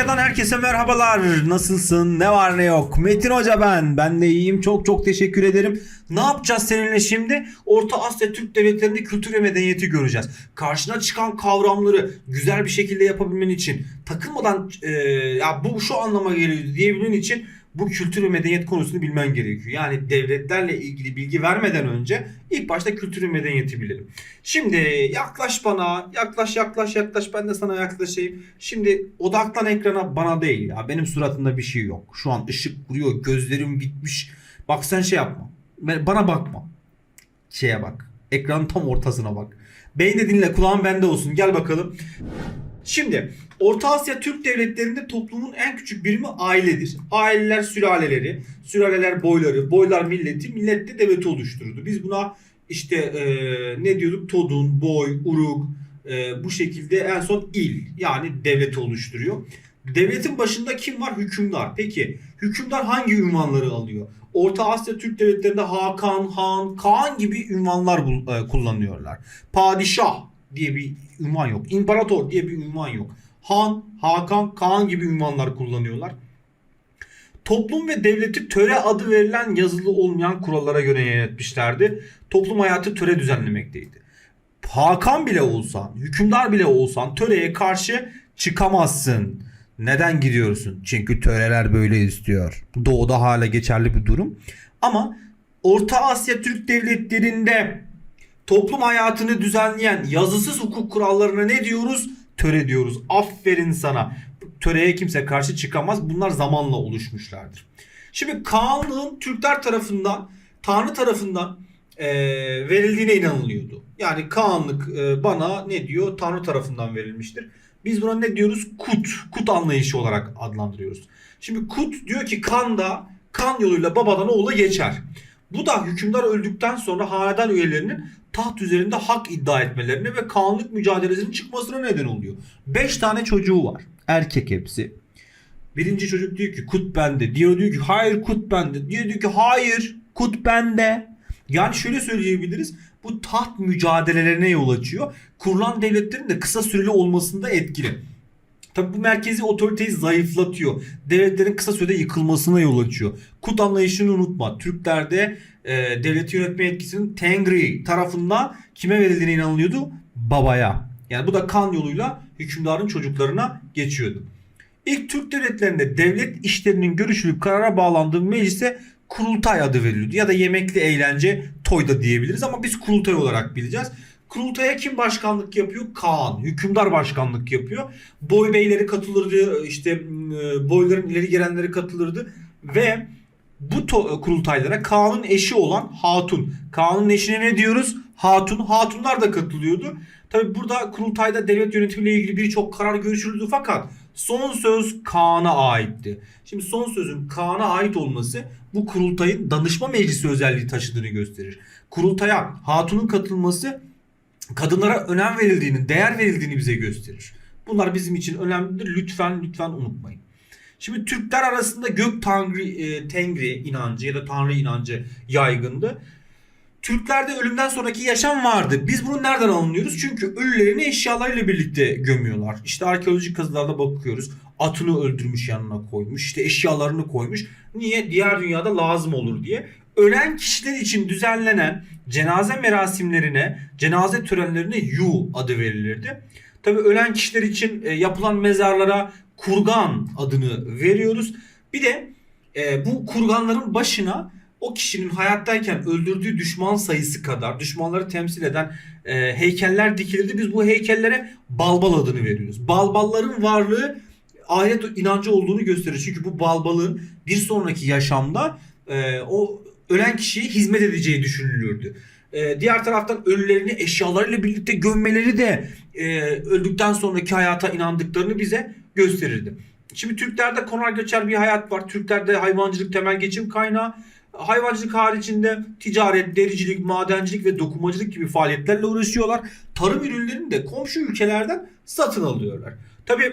Türkiye'den herkese merhabalar. Nasılsın? Ne var ne yok? Metin Hoca ben. Ben de iyiyim. Çok çok teşekkür ederim. Ne yapacağız seninle şimdi? Orta Asya Türk devletlerinde kültür ve medeniyeti göreceğiz. Karşına çıkan kavramları güzel bir şekilde yapabilmen için, takılmadan e, ya bu şu anlama geliyor diyebilmen için bu kültür ve medeniyet konusunu bilmen gerekiyor. Yani devletlerle ilgili bilgi vermeden önce ilk başta kültür ve medeniyeti bilelim. Şimdi yaklaş bana, yaklaş yaklaş yaklaş ben de sana yaklaşayım. Şimdi odaklan ekrana bana değil ya. Benim suratımda bir şey yok. Şu an ışık vuruyor, gözlerim bitmiş. Bak sen şey yapma. Bana bakma. Şeye bak. Ekranın tam ortasına bak. Beni de dinle, kulağın bende olsun. Gel bakalım. Şimdi Orta Asya Türk devletlerinde toplumun en küçük birimi ailedir. Aileler sülaleleri, sülaleler boyları, boylar milleti, millet de devleti oluştururdu. Biz buna işte eee, ne diyorduk? Todun, boy, uruk eee, bu şekilde en son il yani devleti oluşturuyor. Devletin başında kim var? Hükümdar. Peki hükümdar hangi ünvanları alıyor? Orta Asya Türk devletlerinde Hakan, Han, Kaan gibi ünvanlar e, kullanıyorlar. Padişah diye bir ünvan yok. İmparator diye bir ünvan yok. Han, Hakan, Kaan gibi ünvanlar kullanıyorlar. Toplum ve devleti töre adı verilen yazılı olmayan kurallara göre yönetmişlerdi. Toplum hayatı töre düzenlemekteydi. Hakan bile olsan, hükümdar bile olsan töreye karşı çıkamazsın. Neden gidiyorsun? Çünkü töreler böyle istiyor. Doğuda hala geçerli bir durum. Ama Orta Asya Türk devletlerinde toplum hayatını düzenleyen yazısız hukuk kurallarına ne diyoruz? Töre diyoruz. Aferin sana. Töreye kimse karşı çıkamaz. Bunlar zamanla oluşmuşlardır. Şimdi Kağanlığın Türkler tarafından, Tanrı tarafından e, verildiğine inanılıyordu. Yani Kağanlık e, bana ne diyor? Tanrı tarafından verilmiştir. Biz buna ne diyoruz? Kut. Kut anlayışı olarak adlandırıyoruz. Şimdi kut diyor ki kan da kan yoluyla babadan oğula geçer. Bu da hükümdar öldükten sonra hanedan üyelerinin taht üzerinde hak iddia etmelerine ve kanlık mücadelesinin çıkmasına neden oluyor. 5 tane çocuğu var. Erkek hepsi. Birinci çocuk diyor ki kut bende. Diğeri diyor ki hayır kut bende. Diğeri diyor ki hayır kut bende. Yani şöyle söyleyebiliriz. Bu taht mücadelelerine yol açıyor. Kurulan devletlerin de kısa süreli olmasında etkili. Tabi bu merkezi otoriteyi zayıflatıyor. Devletlerin kısa sürede yıkılmasına yol açıyor. Kut anlayışını unutma. Türklerde e, devleti yönetme etkisinin Tengri tarafından kime verildiğine inanılıyordu? Babaya. Yani bu da kan yoluyla hükümdarın çocuklarına geçiyordu. İlk Türk devletlerinde devlet işlerinin görüşülüp karara bağlandığı meclise kurultay adı veriliyordu. Ya da yemekli eğlence toy da diyebiliriz ama biz kurultay olarak bileceğiz. Kurultaya kim başkanlık yapıyor? Kaan. Hükümdar başkanlık yapıyor. Boy beyleri katılırdı. işte e, boyların ileri gelenleri katılırdı. Ve bu to- kurultaylara Kaan'ın eşi olan Hatun. Kaan'ın eşine ne diyoruz? Hatun. Hatunlar da katılıyordu. Tabi burada kurultayda devlet yönetimiyle ilgili birçok karar görüşüldü fakat son söz Kaan'a aitti. Şimdi son sözün Kaan'a ait olması bu kurultayın danışma meclisi özelliği taşıdığını gösterir. Kurultaya Hatun'un katılması kadınlara önem verildiğini, değer verildiğini bize gösterir. Bunlar bizim için önemlidir. Lütfen lütfen unutmayın. Şimdi Türkler arasında gök tanrı, e, tengri inancı ya da tanrı inancı yaygındı. Türklerde ölümden sonraki yaşam vardı. Biz bunu nereden anlıyoruz? Çünkü ölülerini eşyalarıyla birlikte gömüyorlar. İşte arkeolojik kazılarda bakıyoruz. Atını öldürmüş yanına koymuş. İşte eşyalarını koymuş. Niye? Diğer dünyada lazım olur diye. Ölen kişiler için düzenlenen cenaze merasimlerine, cenaze törenlerine yu adı verilirdi. Tabi ölen kişiler için e, yapılan mezarlara kurgan adını veriyoruz. Bir de e, bu kurganların başına o kişinin hayattayken öldürdüğü düşman sayısı kadar düşmanları temsil eden e, heykeller dikilirdi. Biz bu heykellere balbal adını veriyoruz. Balbalların varlığı ahiret inancı olduğunu gösterir. Çünkü bu balbalın bir sonraki yaşamda e, o ölen kişiye hizmet edeceği düşünülürdü. E, diğer taraftan ölülerini eşyalarıyla birlikte gömmeleri de e, öldükten sonraki hayata inandıklarını bize gösterirdi. Şimdi Türklerde konar göçer bir hayat var. Türklerde hayvancılık temel geçim kaynağı. Hayvancılık haricinde ticaret, dericilik, madencilik ve dokumacılık gibi faaliyetlerle uğraşıyorlar. Tarım ürünlerini de komşu ülkelerden satın alıyorlar. Tabii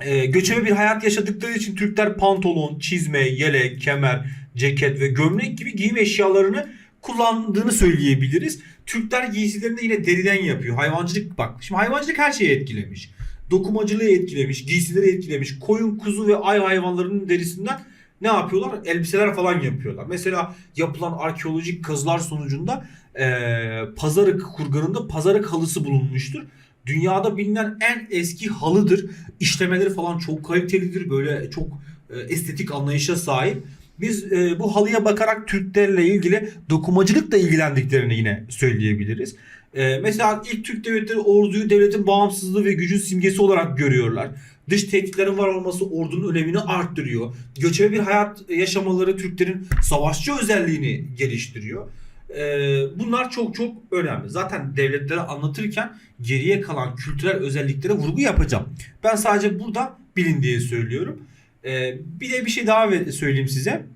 e, göçebe bir hayat yaşadıkları için Türkler pantolon, çizme, yelek, kemer, ceket ve gömlek gibi giyim eşyalarını kullandığını söyleyebiliriz. Türkler giysilerini de yine deriden yapıyor. Hayvancılık bak. Şimdi hayvancılık her şeyi etkilemiş. Dokumacılığı etkilemiş, giysileri etkilemiş. Koyun, kuzu ve ay hayvanlarının derisinden ne yapıyorlar? Elbiseler falan yapıyorlar. Mesela yapılan arkeolojik kazılar sonucunda eee Pazarık kurganında Pazarık halısı bulunmuştur. Dünyada bilinen en eski halıdır. İşlemeleri falan çok kalitelidir. Böyle çok e, estetik anlayışa sahip. Biz e, bu halıya bakarak Türklerle ilgili dokumacılıkla ilgilendiklerini yine söyleyebiliriz. E, mesela ilk Türk devletleri orduyu devletin bağımsızlığı ve gücün simgesi olarak görüyorlar. Dış tehditlerin var olması ordunun önemini arttırıyor. Göçebe bir hayat yaşamaları Türklerin savaşçı özelliğini geliştiriyor. Ee, bunlar çok çok önemli. Zaten devletlere anlatırken geriye kalan kültürel özelliklere vurgu yapacağım. Ben sadece burada bilin diye söylüyorum. Ee, bir de bir şey daha söyleyeyim size.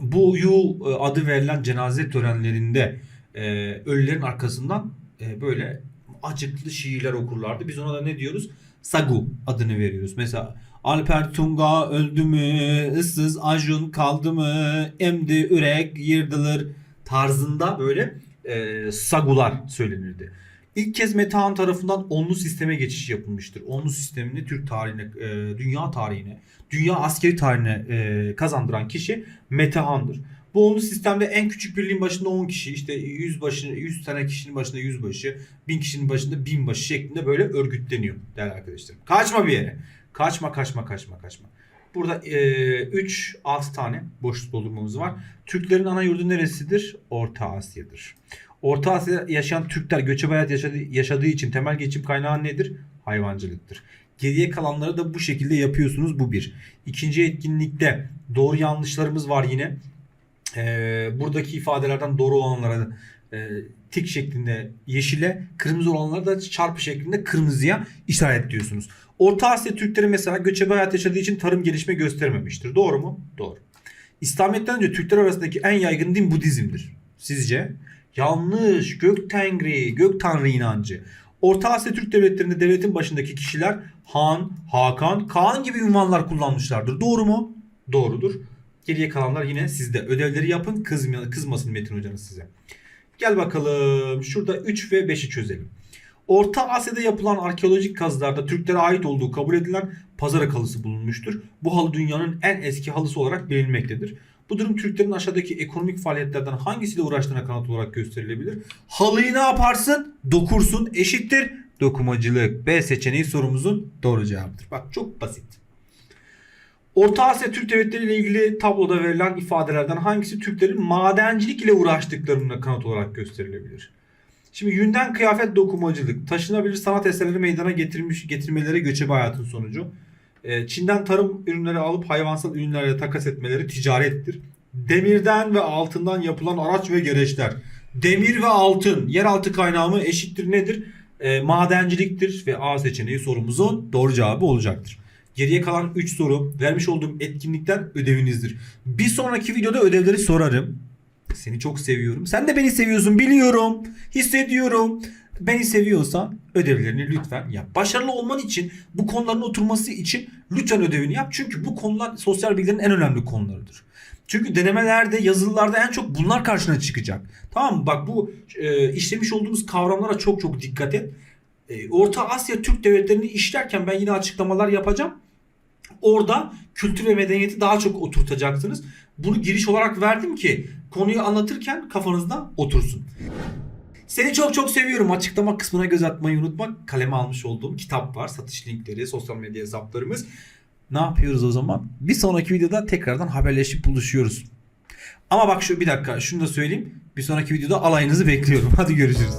Bu Yul e, adı verilen cenaze törenlerinde e, ölülerin arkasından e, böyle acıklı şiirler okurlardı. Biz ona da ne diyoruz? Sagu adını veriyoruz. Mesela Alper Tunga öldü mü? Issız Ajun kaldı mı? Emdi ürek yırdılır tarzında böyle e, sagular söylenirdi. İlk kez Metehan tarafından onlu sisteme geçiş yapılmıştır. Onlu sistemini Türk tarihine, e, dünya tarihine, dünya askeri tarihine e, kazandıran kişi Metehan'dır. Bu onlu sistemde en küçük birliğin başında 10 kişi, işte 100 başı 100 tane kişinin başında 100 başı, 1000 kişinin başında 1000 başı şeklinde böyle örgütleniyor değerli arkadaşlarım. Kaçma bir yere. Kaçma, kaçma, kaçma, kaçma. Burada 3 6 tane boşluk doldurmamız var. Türklerin ana yurdu neresidir? Orta Asya'dır. Orta Asya'da yaşayan Türkler göçebe hayat yaşadığı, yaşadığı için temel geçim kaynağı nedir? Hayvancılıktır. Geriye kalanları da bu şekilde yapıyorsunuz. Bu bir. İkinci etkinlikte doğru yanlışlarımız var yine. Ee, buradaki ifadelerden doğru olanlara e, tik şeklinde yeşile, kırmızı olanlara da çarpı şeklinde kırmızıya işaretliyorsunuz. Orta Asya Türkleri mesela göçebe hayat yaşadığı için tarım gelişme göstermemiştir. Doğru mu? Doğru. İslamiyet'ten önce Türkler arasındaki en yaygın din Budizm'dir. Sizce? Yanlış. Gök Tengri, Gök Tanrı inancı. Orta Asya Türk devletlerinde devletin başındaki kişiler Han, Hakan, Kaan gibi ünvanlar kullanmışlardır. Doğru mu? Doğrudur. Geriye kalanlar yine sizde. Ödevleri yapın kızma, kızmasın Metin hocanız size. Gel bakalım. Şurada 3 ve 5'i çözelim. Orta Asya'da yapılan arkeolojik kazılarda Türklere ait olduğu kabul edilen Pazarık halısı bulunmuştur. Bu halı dünyanın en eski halısı olarak bilinmektedir. Bu durum Türklerin aşağıdaki ekonomik faaliyetlerden hangisiyle uğraştığına kanıt olarak gösterilebilir. Halıyı ne yaparsın? Dokursun eşittir. Dokumacılık. B seçeneği sorumuzun doğru cevabıdır. Bak çok basit. Orta Asya Türk devletleri ile ilgili tabloda verilen ifadelerden hangisi Türklerin madencilik ile uğraştıklarına kanıt olarak gösterilebilir? Şimdi yünden kıyafet dokumacılık, taşınabilir sanat eserleri meydana getirmiş getirmeleri göçebe hayatın sonucu. Ee, Çin'den tarım ürünleri alıp hayvansal ürünlerle takas etmeleri ticarettir. Demirden ve altından yapılan araç ve gereçler. Demir ve altın yeraltı kaynağı mı eşittir nedir? Ee, madenciliktir ve A seçeneği sorumuzun doğru cevabı olacaktır. Geriye kalan 3 soru vermiş olduğum etkinlikler ödevinizdir. Bir sonraki videoda ödevleri sorarım. Seni çok seviyorum. Sen de beni seviyorsun biliyorum. Hissediyorum. Beni seviyorsan ödevlerini lütfen yap. Başarılı olman için bu konuların oturması için lütfen ödevini yap. Çünkü bu konular sosyal bilgilerin en önemli konularıdır. Çünkü denemelerde, yazılılarda en çok bunlar karşına çıkacak. Tamam mı? Bak bu e, işlemiş olduğumuz kavramlara çok çok dikkat et. E, Orta Asya Türk devletlerini işlerken ben yine açıklamalar yapacağım. Orada kültür ve medeniyeti daha çok oturtacaksınız. Bunu giriş olarak verdim ki konuyu anlatırken kafanızda otursun. Seni çok çok seviyorum. Açıklama kısmına göz atmayı unutma. Kaleme almış olduğum kitap var. Satış linkleri, sosyal medya hesaplarımız. Ne yapıyoruz o zaman? Bir sonraki videoda tekrardan haberleşip buluşuyoruz. Ama bak şu bir dakika şunu da söyleyeyim. Bir sonraki videoda alayınızı bekliyorum. Hadi görüşürüz.